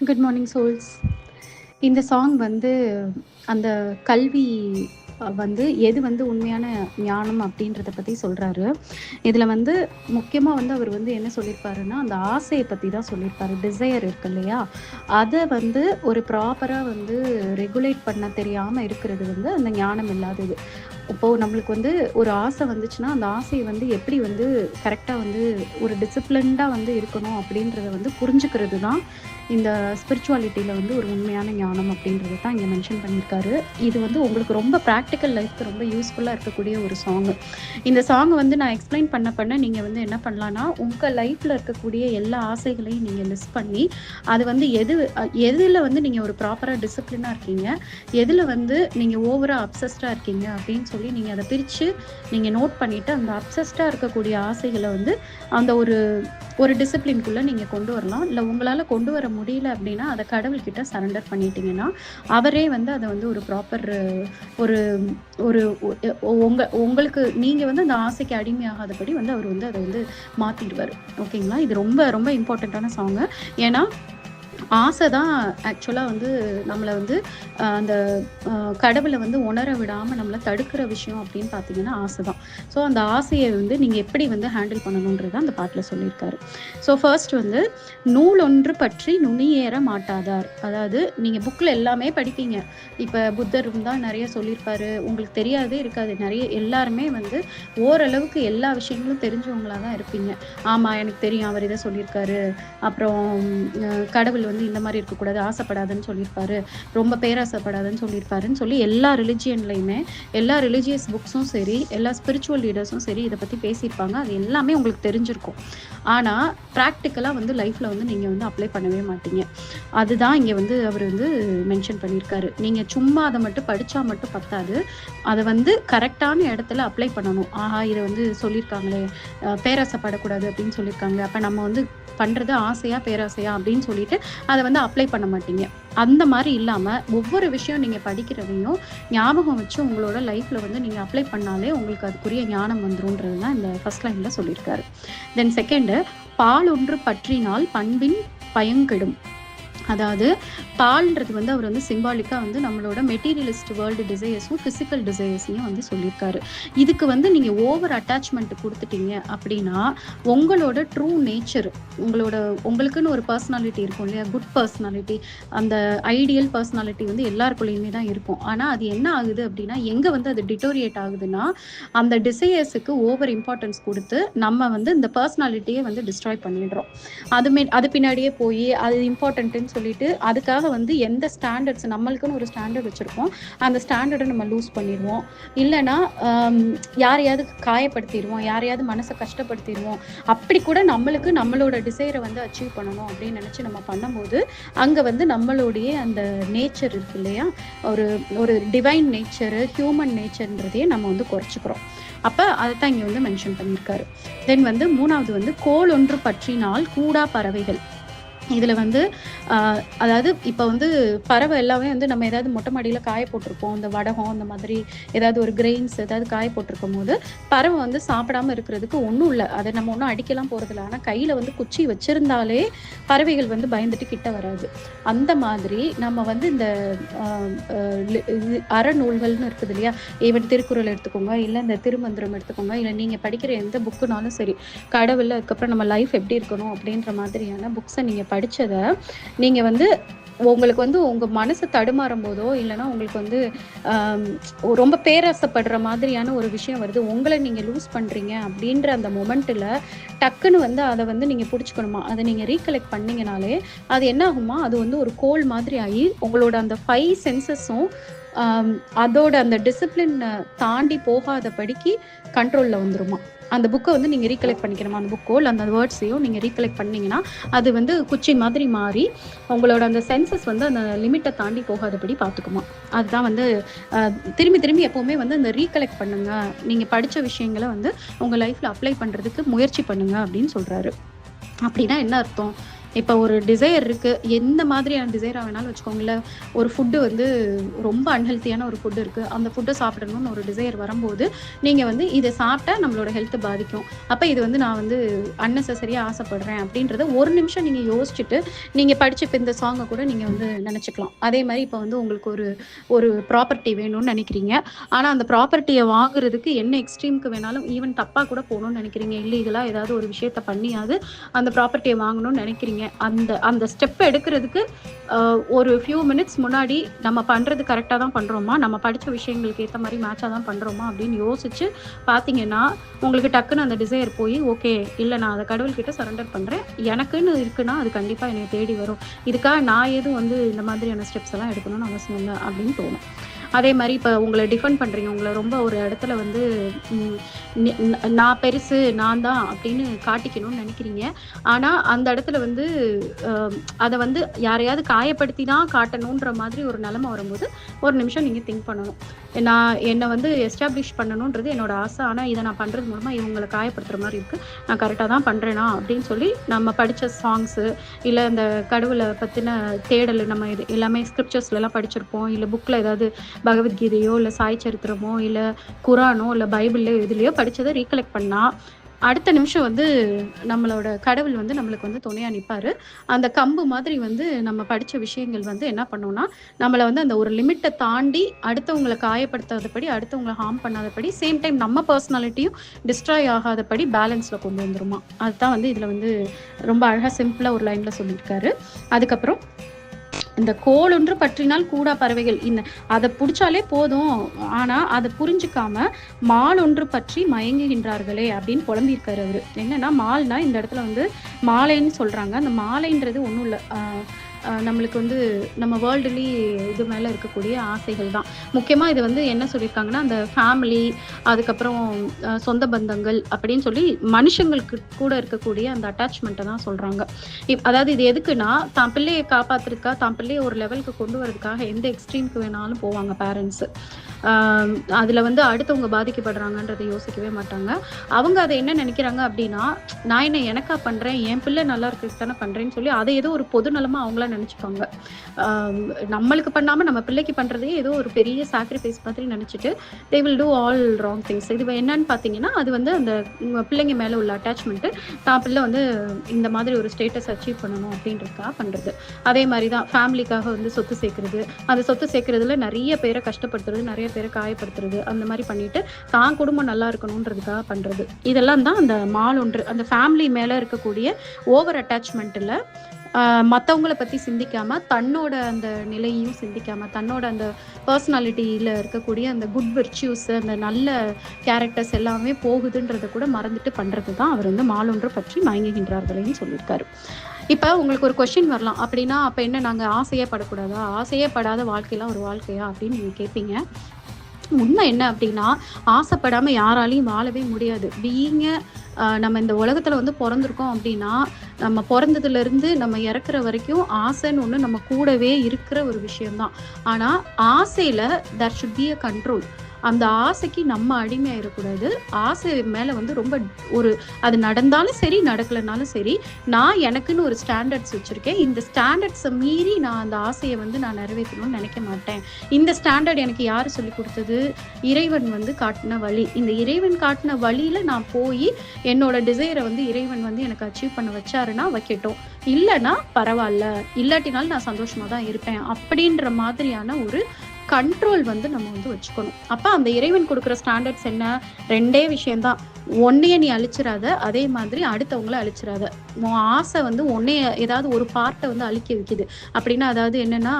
Good morning souls இந்த song வந்து அந்த கல்வி வந்து எது வந்து உண்மையான ஞானம் அப்படின்றத பற்றி சொல்கிறாரு இதில் வந்து முக்கியமாக வந்து அவர் வந்து என்ன சொல்லியிருப்பாருன்னா அந்த ஆசையை பற்றி தான் சொல்லியிருப்பாரு டிசையர் இருக்கு இல்லையா? அதை வந்து ஒரு ப்ராப்பராக வந்து ரெகுலேட் பண்ண தெரியாமல் இருக்கிறது வந்து அந்த ஞானம் இல்லாதது. இப்போது நம்மளுக்கு வந்து ஒரு ஆசை வந்துச்சுன்னா அந்த ஆசையை வந்து எப்படி வந்து கரெக்டாக வந்து ஒரு டிசிப்ளின்டாக வந்து இருக்கணும் அப்படின்றத வந்து புரிஞ்சுக்கிறது தான் இந்த ஸ்பிரிச்சுவாலிட்டியில் வந்து ஒரு உண்மையான ஞானம் அப்படின்றது தான் இங்கே மென்ஷன் பண்ணியிருக்காரு. இது வந்து உங்களுக்கு ரொம்ப ப்ராக்டிக்கல் லைஃப்க்கு ரொம்ப யூஸ்ஃபுல்லாக இருக்கக்கூடிய ஒரு சாங் இந்த சாங் வந்து நான் எக்ஸ்பிளைன் பண்ண பண்ண நீங்கள் வந்து என்ன பண்ணலான்னா உங்கள் லைஃப்பில் இருக்கக்கூடிய எல்லா ஆசைகளையும் நீங்கள் லிஸ்ட் பண்ணி அது வந்து எது எதில் வந்து நீங்கள் ஒரு ப்ராப்பராக டிசிப்ளினாக இருக்கீங்க எதில் வந்து நீங்கள் ஓவராக அப்சஸ்டாக இருக்கீங்க அப்படின்னு சொல்லி நீங்கள் அதை பிரித்து நீங்கள் நோட் பண்ணிவிட்டு அந்த அப்சஸ்டாக இருக்கக்கூடிய ஆசைகளை வந்து அந்த ஒரு ஒரு டிசிப்ளின்குள்ளே நீங்கள் கொண்டு வரலாம். இல்லை உங்களால் கொண்டு வர முடியல அப்படின்னா அதை கடவுள்கிட்ட சரண்டர் பண்ணிட்டீங்கன்னா அவரே வந்து அதை வந்து ஒரு ப்ராப்பர் ஒரு ஒரு உங்கள் உங்களுக்கு நீங்கள் வந்து அந்த ஆசைக்கு அடிமையாகாதபடி வந்து அவர் வந்து அதை வந்து மாற்றிடுவார் ஓகேங்களா? இது ரொம்ப ரொம்ப இம்பார்ட்டண்ட்டான சாங்கு ஏன்னா ஆசை தான் ஆக்சுவலாக வந்து நம்மளை வந்து அந்த கடவுளை வந்து உணர விடாமல் நம்மளை தடுக்கிற விஷயம் அப்படின்னு பார்த்தீங்கன்னா ஆசை தான் ஸோ அந்த ஆசையை வந்து நீங்கள் எப்படி வந்து ஹேண்டில் பண்ணணுன்றதை அந்த பாட்டில் சொல்லியிருக்காரு. ஸோ ஃபர்ஸ்ட் வந்து நூல் ஒன்று பற்றி நுனியேற மாட்டாதார். அதாவது நீங்கள் புக்கில் எல்லாமே படிப்பீங்க. இப்போ புத்தரும் தான் நிறைய சொல்லியிருப்பாரு. உங்களுக்கு தெரியாதே இருக்காது. நிறைய எல்லாருமே வந்து ஓரளவுக்கு எல்லா விஷயங்களும் தெரிஞ்சவங்களாக தான் இருப்பீங்க. ஆமாம் எனக்கு தெரியும் அவர் இதை சொல்லியிருக்காரு. அப்புறம் கடவுள் வந்து இந்த மாதிரி இருக்கக்கூடாது ஆசைப்படாதுன்னு சொல்லியிருப்பாரு. ரொம்ப பேராசைப்படாதுன்னு சொல்லியிருப்பாருன்னு சொல்லி எல்லா ரிலிஜியன்லையுமே எல்லா ரிலிஜியஸ் புக்ஸும் சரி எல்லா ஸ்பிரிச்சுவல் லீடர்ஸும் சரி இதை பற்றி பேசியிருப்பாங்க. அது எல்லாமே உங்களுக்கு தெரிஞ்சிருக்கும். ஆனால் ப்ராக்டிக்கலாக வந்து லைஃப்பில் வந்து நீங்கள் வந்து அப்ளை பண்ணவே மாட்டீங்க. அதுதான் இங்கே வந்து அவர் வந்து மென்ஷன் பண்ணியிருக்காரு. நீங்கள் சும்மா அதை மட்டும் படித்தா மட்டும் பத்தாது. அதை வந்து கரெக்டான இடத்துல அப்ளை பண்ணணும். ஆஹா இதை வந்து சொல்லியிருக்காங்களே பேராசைப்படக்கூடாது அப்படின்னு சொல்லியிருக்காங்க. அப்போ நம்ம வந்து பண்ணுறது ஆசையாக பேராசையா அப்படின்னு சொல்லிட்டு அதை வந்து அப்ளை பண்ண மாட்டீங்க. அந்த மாதிரி இல்லாமல் ஒவ்வொரு விஷயம் நீங்கள் படிக்கிறதையும் ஞாபகம் வச்சு உங்களோட லைஃப்பில் வந்து நீங்கள் அப்ளை பண்ணாலே உங்களுக்கு அதுக்குரிய ஞானம் வந்துருன்றது தான் இந்த ஃபர்ஸ்ட் லைனில் சொல்லியிருக்காரு. தென் செகண்டு பால் ஒன்று பற்றினால் பண்பின் பயங்கெடும். அதாவது பால்ன்றது வந்து அவர் வந்து சிம்பாலிக்காக வந்து நம்மளோட மெட்டீரியலிஸ்ட் வேர்ல்டு டிசைர்ஸும் ஃபிசிக்கல் டிசைர்ஸையும் வந்து சொல்லியிருக்காரு. இதுக்கு வந்து நீங்கள் ஓவர் அட்டாச்மெண்ட் கொடுத்துட்டீங்க அப்படின்னா உங்களோட ட்ரூ நேச்சர் உங்களோட உங்களுக்குன்னு ஒரு பர்சனாலிட்டி இருக்கும் இல்லையா? குட் பர்சனாலிட்டி அந்த ஐடியல் பர்சனாலிட்டி வந்து எல்லாருக்குள்ளேயுமே தான் இருக்கும். ஆனால் அது என்ன ஆகுது அப்படின்னா எங்கே வந்து அது டிட்டோரியேட் ஆகுதுன்னா அந்த டிசைர்ஸுக்கு ஓவர் இம்பார்ட்டன்ஸ் கொடுத்து நம்ம வந்து இந்த பர்சனாலிட்டியை வந்து டிஸ்ட்ராய் பண்ணிடுறோம். அதுமே அது பின்னாடியே போய் அது இம்பார்ட்டன்ட்டுன்னு சொல்லிட்டு அதுக்காக வந்து எந்த ஸ்டாண்டர்ட்ஸ் நம்மளுக்குன்னு ஒரு ஸ்டாண்டர்ட் வச்சுருக்கோம். அந்த ஸ்டாண்டர்டை நம்ம லூஸ் பண்ணிடுவோம். இல்லைன்னா யாரையாவது காயப்படுத்திடுவோம் யாரையாவது மனசை கஷ்டப்படுத்திடுவோம். அப்படி கூட நம்மளுக்கு நம்மளோட டிசைரை வந்து அச்சீவ் பண்ணணும் அப்படின்னு நினச்சி நம்ம பண்ணும்போது அங்கே வந்து நம்மளுடைய அந்த நேச்சர் இருக்கு இல்லையா? ஒரு ஒரு டிவைன் நேச்சரு ஹியூமன் நேச்சர்ன்றதையே நம்ம வந்து குறைச்சிக்கிறோம். அப்போ அதை தான் இங்கே வந்து மென்ஷன் பண்ணியிருக்காரு. தென் வந்து மூணாவது வந்து கோல் ஒன்று பற்றினால் கூடா பறவைகள். இதில் வந்து அதாவது இப்போ வந்து பறவை எல்லாமே வந்து நம்ம ஏதாவது மொட்டை மாடியில் காய போட்டிருப்போம். இந்த வடகம் இந்த மாதிரி ஏதாவது ஒரு கிரெயின்ஸ் ஏதாவது காய போட்டிருக்கும் போது பறவை வந்து சாப்பிடாம இருக்கிறதுக்கு ஒன்றும் இல்லை. அதை நம்ம ஒன்றும் அடிக்கலாம் போகிறதில்ல ஆனால் கையில் வந்து குச்சி வச்சுருந்தாலே பறவைகள் வந்து பயந்துட்டு கிட்ட வராது. அந்த மாதிரி நம்ம வந்து இந்த அறநூல்கள்னு இருக்குது இல்லையா? ஈவன் திருக்குறள் எடுத்துக்கோங்க இல்லை இந்த திருமந்திரம் எடுத்துக்கோங்க இல்லை நீங்கள் படிக்கிற எந்த புக்குனாலும் சரி கடவுள் அதுக்கப்புறம் நம்ம லைஃப் எப்படி இருக்கணும் அப்படின்ற மாதிரியான புக்ஸை நீங்கள் படித்ததை நீங்கள் வந்து உங்களுக்கு வந்து உங்கள் மனசு தடுமாறும் போதோ இல்லைன்னா உங்களுக்கு வந்து ரொம்ப பேராசைப்படுற மாதிரியான ஒரு விஷயம் வருது. உங்களை நீங்கள் லூஸ் பண்ணுறீங்க அப்படின்ற அந்த மொமெண்ட்டில் டக்குன்னு வந்து அதை வந்து நீங்கள் பிடிச்சிக்கணுமா? அதை நீங்கள் ரீகலெக்ட் பண்ணீங்கனாலே அது என்ன ஆகுமா அது வந்து ஒரு கோல் மாதிரி ஆகி உங்களோட அந்த ஃபைவ் சென்சஸும் அதோட அந்த டிசிப்ளின் தாண்டி போகாத படிக்கு கண்ட்ரோலில் வந்துருமா? அந்த புக்கை வந்து நீங்கள் ரீகலெக்ட் பண்ணிக்கணுமா? அந்த புக்கோ இல்லை அந்த வேர்ட்ஸையோ நீங்கள் ரீகலெக்ட் பண்ணீங்கன்னா அது வந்து குச்சி மாதிரி மாறி உங்களோட அந்த சென்சஸ் வந்து அந்த லிமிட்டை தாண்டி போகாதபடி பார்த்துக்குமா? அதுதான் வந்து திரும்பி திரும்பி எப்போவுமே வந்து அந்த ரீகலெக்ட் பண்ணுங்க. நீங்கள் படித்த விஷயங்களை வந்து உங்கள் லைஃப்பில் அப்ளை பண்ணுறதுக்கு முயற்சி பண்ணுங்கள் அப்படின்னு சொல்கிறாரு அப்படின்னா என்ன அர்த்தம்? இப்போ ஒரு டிசைர் இருக்குது எந்த மாதிரியான டிசைராக வேணாலும் வச்சுக்கோங்களேன். ஒரு ஃபுட்டு வந்து ரொம்ப அன்ஹெல்த்தியான ஒரு ஃபுட்டு இருக்குது அந்த ஃபுட்டை சாப்பிடணும்னு ஒரு டிசைர் வரும்போது நீங்கள் வந்து இதை சாப்பிட்டா நம்மளோட ஹெல்த்தை பாதிக்கும். அப்போ இது வந்து நான் வந்து அன்னெசரியாக ஆசைப்படுறேன் அப்படின்றத ஒரு நிமிஷம் நீங்கள் யோசிச்சுட்டு நீங்கள் படிச்ச இப்போ இந்த சாங்கை கூட நீங்கள் வந்து நினச்சிக்கலாம். அதே மாதிரி இப்போ வந்து உங்களுக்கு ஒரு ஒரு ப்ராப்பர்ட்டி வேணும்னு நினைக்கிறீங்க. ஆனால் அந்த ப்ராப்பர்ட்டியை வாங்குறதுக்கு என்ன எக்ஸ்ட்ரீமுக்கு வேணாலும் ஈவன் தப்பாக கூட போகணும்னு நினைக்கிறீங்க. இல்லீகலாக ஏதாவது ஒரு விஷயத்த பண்ணியாவது அந்த ப்ராப்பர்ட்டியை வாங்கணும்னு நினைக்கிறீங்க. அந்த அந்த ஸ்டெப் எடுக்கிறதுக்கு ஒரு ஃபியூ மினிட்ஸ் முன்னாடி நம்ம பண்ணுறது கரெக்டாக தான் பண்ணுறோமா நம்ம படித்த விஷயங்களுக்கு ஏற்ற மாதிரி மேட்சாக தான் பண்ணுறோமா அப்படின்னு யோசிச்சு பார்த்தீங்கன்னா உங்களுக்கு டக்குன்னு அந்த டிசைர் போய் ஓகே இல்லை நான் அதை கடவுள்கிட்ட சரண்டர் பண்ணுறேன் எனக்குன்னு இருக்குன்னா அது கண்டிப்பாக என்னை தேடி வரும். இதுக்காக நான் எதுவும் வந்து இந்த மாதிரியான ஸ்டெப்ஸ் எல்லாம் எடுக்கணும்னு அவசியம் இல்லை அப்படின்னு தோணும். அதே மாதிரி இப்போ உங்களை டிஃபெண்ட் பண்ணுறீங்க உங்களை ரொம்ப ஒரு இடத்துல வந்து நான் பெருசு நான் தான் அப்படின்னு காட்டிக்கணும்னு நினைக்கிறீங்க. ஆனால் அந்த இடத்துல வந்து அதை வந்து யாரையாவது காயப்படுத்தி தான் காட்டணுன்ற மாதிரி ஒரு நிலைமை வரும்போது ஒரு நிமிஷம் நீங்கள் திங்க் பண்ணணும். நான் என்னை வந்து எஸ்டாப்ளிஷ் பண்ணணுன்றது என்னோட ஆசை. ஆனால் இதை நான் பண்ணுறது மூலமாக இவங்களை காயப்படுத்துகிற மாதிரி இருக்குது நான் கரெக்டாக தான் பண்ணுறேனா அப்படின்னு சொல்லி நம்ம படித்த சாங்ஸு இல்லை இந்த கடவுளை பற்றின தேடல் நம்ம இது எல்லாமே ஸ்கிரிப்சர்ஸ்லாம் படிச்சிருப்போம். இல்லை புக்கில் ஏதாவது பகவத்கீதையோ இல்லை சாய் சரித்திரமோ இல்லை குரானோ இல்லை பைபிளோ இதுலையோ படித்ததை ரீகலெக்ட் பண்ணால் அடுத்த நிமிஷம் வந்து நம்மளோட கடவுள் வந்து நம்மளுக்கு வந்து துணையாக நிற்பார் அந்த கம்பு மாதிரி வந்து நம்ம படித்த விஷயங்கள் வந்து என்ன பண்ணோம்னா நம்மளை வந்து அந்த ஒரு லிமிட்டை தாண்டி அடுத்தவங்களை காயப்படுத்தாதபடி அடுத்தவங்களை ஹார்ம் பண்ணாதபடி சேம் டைம் நம்ம பர்சனாலிட்டியும் டிஸ்ட்ராய் ஆகாதபடி பேலன்ஸில் கொண்டு வந்துருமா. அதுதான் வந்து இதில் வந்து ரொம்ப அழகாக சிம்பிளாக ஒரு லைனில் சொல்லியிருக்காரு. அதுக்கப்புறம் இந்த கோல் ஒன்று பற்றினால் கூடா பறவைகள். இந்த அதை பிடிச்சாலே போதும். ஆனா அதை புரிஞ்சுக்காம மால் ஒன்று பற்றி மயங்குகின்றார்களே அப்படின்னு புலம்பியிருக்காரு அவரு. என்னன்னா மால்னா இந்த இடத்துல வந்து மாலைன்னு சொல்றாங்க. அந்த மாலைன்றது ஒன்றும் இல்லை. நம்மளுக்கு வந்து நம்ம வேர்ல்டுலி இது மேலே இருக்கக்கூடிய ஆசைகள் தான். முக்கியமாக இது வந்து என்ன சொல்லியிருக்காங்கன்னா அந்த ஃபேமிலி அதுக்கப்புறம் சொந்த பந்தங்கள் அப்படின்னு சொல்லி மனுஷங்களுக்கு கூட இருக்கக்கூடிய அந்த அட்டாச்மெண்ட்டை தான் சொல்கிறாங்க இப் அதாவது இது எதுக்குன்னா தான் பிள்ளையை காப்பாத்துறதுக்கா தான் பிள்ளையை ஒரு லெவலுக்கு கொண்டு வரதுக்காக எந்த எக்ஸ்ட்ரீமுக்கு வேணாலும் போவாங்க பேரண்ட்ஸு அதில் வந்து அடுத்தவங்க பாதிக்கப்படுறாங்கன்றதை யோசிக்கவே மாட்டாங்க. அவங்க அதை என்ன நினைக்கிறாங்க அப்படின்னா நான் என்ன எனக்கா பண்ணுறேன் என் பிள்ளை நல்லா இருக்கிறதுக்கு தானே பண்ணுறேன்னு சொல்லி அதை ஏதோ ஒரு பொது நலமாக அவங்களா நினச்சிப்பாங்க நம்மளுக்கு பண்ணாமல் நம்ம பிள்ளைக்கு பண்ணுறதே ஏதோ ஒரு பெரிய சாக்ரிஃபைஸ் மாதிரி நினச்சிட்டு they will do all wrong things இது என்னன்னு பார்த்தீங்கன்னா அது வந்து அந்த பிள்ளைங்க மேலே உள்ள அட்டாச்மெண்ட்டு தான் பிள்ளை வந்து இந்த மாதிரி ஒரு ஸ்டேட்டஸ் அச்சீவ் பண்ணணும் அப்படின்றதுக்காக பண்ணுறது அதே மாதிரி தான் ஃபேமிலிக்காக வந்து சொத்து சேர்க்குறது. அந்த சொத்து சேர்க்குறதுல நிறைய பேரை கஷ்டப்படுத்துறது நிறைய பேரை காயப்படுத்துறது அந்த மாதிரி பண்ணிட்டு தான் குடும்பம் நல்லா இருக்கணுன்றதுக்காக பண்ணுறது இதெல்லாம் தான் அந்த மால் ஒன்று அந்த ஃபேமிலி மேலே இருக்கக்கூடிய ஓவர் அட்டாச்மெண்ட்டில் மற்றவங்கள பற்றி சிந்திக்காமல் தன்னோட அந்த நிலையையும் சிந்திக்காமல் தன்னோட அந்த பர்சனாலிட்டியில் இருக்கக்கூடிய அந்த குட் விர்ச்சியூஸ் அந்த நல்ல கேரக்டர்ஸ் எல்லாமே போகுதுன்றதை கூட மறந்துட்டு பண்ணுறது தான் அவர் வந்து மாலொன்று பற்றி மயங்குகின்றார்களேன்னு சொல்லியிருக்காரு. இப்போ உங்களுக்கு ஒரு கொஷின் வரலாம். அப்படின்னா அப்போ என்ன நாங்கள் ஆசையே படக்கூடாதா? ஆசையே படாத வாழ்க்கையெல்லாம் ஒரு வாழ்க்கையா? அப்படின்னு நீங்கள் கேட்பீங்க உண்மை என்ன அப்படின்னா ஆசைப்படாமல் யாராலையும் வாழவே முடியாது. பீயிங்க நம்ம இந்த உலகத்தில் வந்து பிறந்திருக்கோம் அப்படின்னா நம்ம பிறந்ததுலேருந்து நம்ம இறக்குற வரைக்கும் ஆசைன்னு ஒன்று நம்ம கூடவே இருக்கிற ஒரு விஷயம்தான். ஆனால் ஆசையில் that should be a control அந்த ஆசைக்கு நம்ம அடிமையாயிடக்கூடாது ஆசை மேலே வந்து ரொம்ப ஒரு அது நடந்தாலும் சரி நடக்கலைனாலும் சரி நான் எனக்குன்னு ஒரு ஸ்டாண்டர்ட்ஸ் வச்சுருக்கேன். இந்த ஸ்டாண்டர்ட்ஸை மீறி நான் அந்த ஆசையை வந்து நான் நிறைவேற்றணும்னு நினைக்க மாட்டேன். இந்த ஸ்டாண்டர்ட் எனக்கு யார் சொல்லி கொடுத்தது? இறைவன் வந்து காட்டின வழி. இந்த இறைவன் காட்டின வழியில் நான் போய் என்னோட டிசைரை வந்து இறைவன் வந்து எனக்கு அச்சீவ் பண்ண வச்சாருன்னா வைக்கட்டும் இல்லைன்னா பரவாயில்ல. இல்லாட்டினாலும் நான் சந்தோஷமாக தான் இருப்பேன். அப்படின்ற மாதிரியான ஒரு கண்ட்ரோல் வந்து நம்ம வந்து வச்சுக்கணும். அப்போ அந்த இறைவன் கொடுக்குற ஸ்டாண்டர்ட்ஸ் என்ன? ரெண்டே விஷயம்தான். ஒன்னைய நீ அழிச்சிடாத அதே மாதிரி அடுத்தவங்கள அழிச்சிடாத உன் ஆசை வந்து ஒன்னைய ஏதாவது ஒரு பார்ட்டை வந்து அழிக்க வைக்குது. அப்படின்னா அதாவது என்னன்னா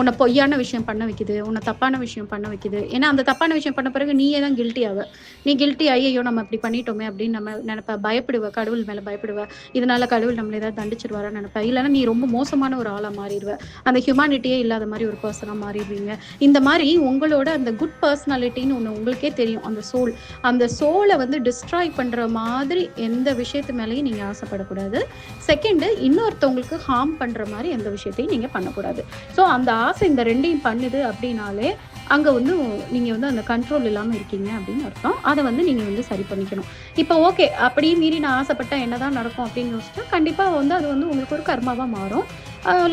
உன்னை பொய்யான விஷயம் பண்ண வைக்குது உன்னை தப்பான விஷயம் பண்ண வைக்குது. ஏன்னா அந்த தப்பான விஷயம் பண்ண பிறகு நீயே தான் கில்ட்டி ஆவ. நீ கில்ட்டி ஐயோ நம்ம இப்படி பண்ணிட்டோமே அப்படின்னு நம்ம நினைப்ப. பயப்படுவ கடவுள் மேலே பயப்படுவ. இதனால கடவுள் நம்மளை ஏதாவது தண்டிச்சிருவாரான்னு நினைப்ப. இல்லைன்னா நீ ரொம்ப மோசமான ஒரு ஆளாக மாறிடுவ. அந்த ஹியூமானிட்டியே இல்லாத மாதிரி ஒரு பர்சனாக மாறிடுவீங்க. இந்த மாதிரி உங்களோட அந்த குட் பர்சனாலிட்டின்னு ஒன்று உங்களுக்கே தெரியும். அந்த சோல் அந்த சோலை வந்து டிஸ்ட்ராய் பண்ணுற மாதிரி எந்த விஷயத்து மேலேயும் நீங்கள் ஆசைப்படக்கூடாது. செகண்டு இன்னொருத்தவங்களுக்கு ஹார்ம் பண்ணுற மாதிரி எந்த விஷயத்தையும் நீங்கள் பண்ணக்கூடாது. ஸோ அந்த ஆசை இந்த ரெண்டையும் பண்ணுது அப்படின்னாலே அங்கே வந்து நீங்கள் வந்து அந்த கண்ட்ரோல் இல்லாமல் இருக்கீங்க அப்படின்னு அர்த்தம். அதை வந்து நீங்கள் வந்து சரி பண்ணிக்கணும். இப்போ ஓகே அப்படியே மீறி நான் ஆசைப்பட்டேன் என்ன தான் நடக்கும் அப்படின்னு யோசிச்சா கண்டிப்பாக வந்து அது வந்து உங்களுக்கு ஒரு கர்மாவாக மாறும்.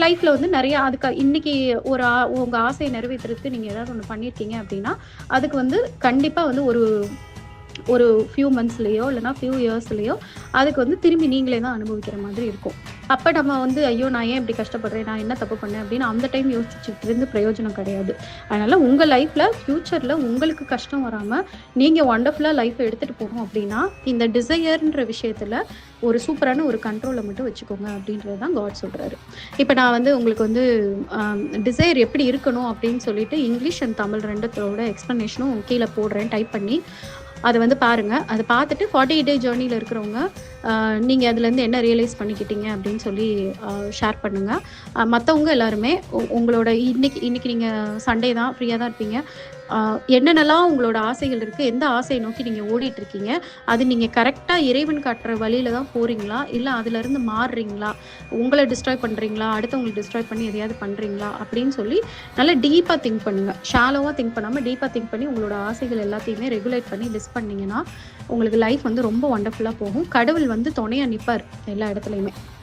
லைஃப்பில் வந்து நிறையா அதுக்கு இன்னைக்கு ஒரு ஆ உங்கள் ஆசையை நிறைவேற்றுறதுக்கு நீங்கள் ஏதாவது ஒன்று பண்ணியிருக்கீங்க அப்படின்னா அதுக்கு வந்து கண்டிப்பாக வந்து ஒரு ஒரு ஃபியூ மந்த்ஸ்லேயோ இல்லைனா ஃபியூ இயர்ஸ்லேயோ அதுக்கு வந்து திரும்பி நீங்களே தான் அனுபவிக்கிற மாதிரி இருக்கும். அப்போ நம்ம வந்து ஐயோ நான் ஏன் இப்படி கஷ்டப்படுறேன்? நான் என்ன தப்பு பண்ணேன்? அப்படின்னு அந்த டைம் யோசிச்சுட்டு இருந்து பிரயோஜனம் கிடையாது. அதனால் உங்கள் லைஃப்பில் ஃப்யூச்சரில் உங்களுக்கு கஷ்டம் வராமல் நீங்கள் ஒண்டர்ஃபுல்லாக லைஃப்பை எடுத்துகிட்டு போகணும் அப்படின்னா இந்த டிசையர்ன்ற விஷயத்தில் ஒரு சூப்பரான ஒரு கண்ட்ரோலை மட்டும் வச்சுக்கோங்க அப்படின்றது தான் காட் சொல்கிறாரு இப்போ நான் வந்து உங்களுக்கு வந்து டிசைர் எப்படி இருக்கணும் அப்படின்னு சொல்லிட்டு இங்கிலீஷ் அண்ட் தமிழ் ரெண்டுத்தோட எக்ஸ்ப்ளனேஷனும் கீழே போடுறேன். டைப் பண்ணி அதை வந்து பாருங்கள் அதை பார்த்துட்டு ஃபார்ட்டி எயிட் டே ஜேர்னியில் இருக்கிறவங்க நீங்கள் அதுலேருந்து என்ன ரியலைஸ் பண்ணிக்கிட்டீங்க அப்படின்னு சொல்லி ஷேர் பண்ணுங்கள் மற்றவங்க எல்லாருமே உங்களோட இன்னைக்கு இன்றைக்கி நீங்கள் சண்டே தான் ஃப்ரீயாக தான் இருப்பீங்க. என்னென்னலாம் உங்களோட ஆசைகள் இருக்குது எந்த ஆசையை நோக்கி நீங்கள் ஓடிட்டுருக்கீங்க அது நீங்கள் கரெக்டாக இறைவன் காட்டுற வழியில தான் போகிறீங்களா இல்லை அதுலேருந்து மாறுறீங்களா? உங்களை டிஸ்ட்ராய் பண்ணுறீங்களா அடுத்தவங்களை டிஸ்ட்ராய் பண்ணி எதையாவது பண்ணுறீங்களா அப்படின்னு சொல்லி நல்லா டீப்பாக திங்க் பண்ணுங்கள் ஷாலோவாக திங்க் பண்ணாமல் டீப்பாக திங்க் பண்ணி உங்களோட ஆசைகள் எல்லாத்தையுமே ரெகுலேட் பண்ணி லிஸ்ட் பண்ணிங்கன்னா உங்களுக்கு லைஃப் வந்து ரொம்ப ஒண்டர்ஃபுல்லாக போகும். கடவுள் வந்து துணையாக நிற்பார் எல்லா இடத்துலையுமே.